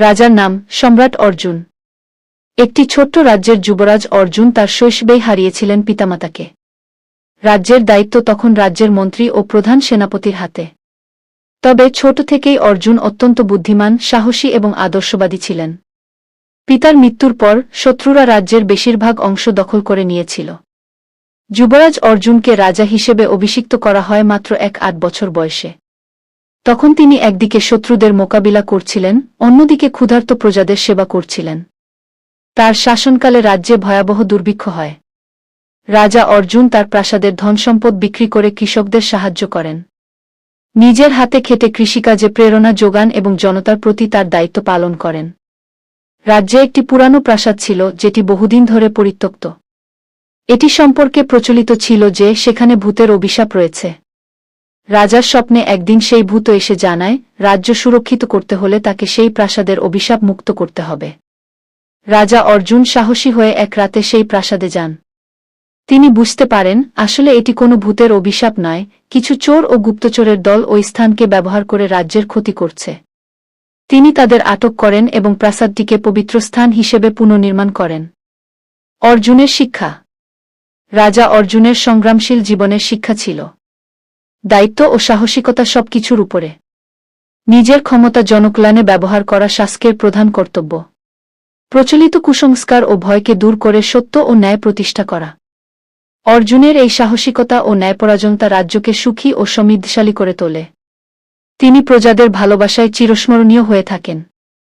রাজার নাম সম্রাট অর্জুন। একটি ছোট্ট রাজ্যের যুবরাজ অর্জুন তার শৈশবেই হারিয়েছিলেন পিতামাতাকে। রাজ্যের দায়িত্ব তখন রাজ্যের মন্ত্রী ও প্রধান সেনাপতির হাতে। তবে ছোট থেকেই অর্জুন অত্যন্ত বুদ্ধিমান, সাহসী এবং আদর্শবাদী ছিলেন। পিতার মৃত্যুর পর শত্রুরা রাজ্যের বেশিরভাগ অংশ দখল করে নিয়েছিল। যুবরাজ অর্জুনকে রাজা হিসেবে অভিষিক্ত করা হয় মাত্র এক আট বছর বয়সে। তখন তিনি একদিকে শত্রুদের মোকাবিলা করছিলেন, অন্যদিকে ক্ষুধার্ত প্রজাদের সেবা করছিলেন। তার শাসনকালে রাজ্যে ভয়াবহ দুর্ভিক্ষ হয়। রাজা অর্জুন তার প্রাসাদের ধনসম্পদ বিক্রি করে কৃষকদের সাহায্য করেন। নিজের হাতে খেটে কৃষিকাজে প্রেরণা যোগান এবং জনতার প্রতি তার দায়িত্ব পালন করেন। রাজ্যে একটি পুরানো প্রাসাদ ছিল, যেটি বহুদিন ধরে পরিত্যক্ত। এটি সম্পর্কে প্রচলিত ছিল যে, সেখানে ভূতের অভিশাপ রয়েছে। রাজার স্বপ্নে একদিন সেই ভূত এসে জানায়, রাজ্য সুরক্ষিত করতে হলে তাকে সেই প্রাসাদের অভিশাপ মুক্ত করতে হবে। রাজা অর্জুন সাহসী হয়ে এক রাতে সেই প্রাসাদে যান। তিনি বুঝতে পারেন, আসলে এটি কোনো ভূতের অভিশাপ নয়, কিছু চোর ও গুপ্তচোরের দল ওই স্থানকে ব্যবহার করে রাজ্যের ক্ষতি করছে। তিনি তাদের আটক করেন এবং প্রাসাদটিকে পবিত্র স্থান হিসেবে পুনর্নির্মাণ করেন। অর্জুনের শিক্ষা। রাজা অর্জুনের সংগ্রামশীল জীবনের শিক্ষা ছিল। দায়িত্ব ও সাহসিকতা সবকিছুর উপরে। নিজের ক্ষমতা জনকল্যাণে ব্যবহার করা শাসকের প্রধান কর্তব্য। প্রচলিত কুসংস্কার ও ভয়কে দূর করে সত্য ও ন্যায় প্রতিষ্ঠা করা। অর্জুনের এই সাহসিকতা ও ন্যায়পরাজনতা রাজ্যকে সুখী ও সমৃদ্ধশালী করে তোলে। তিনি প্রজাদের ভালোবাসায় চিরস্মরণীয় হয়ে থাকেন।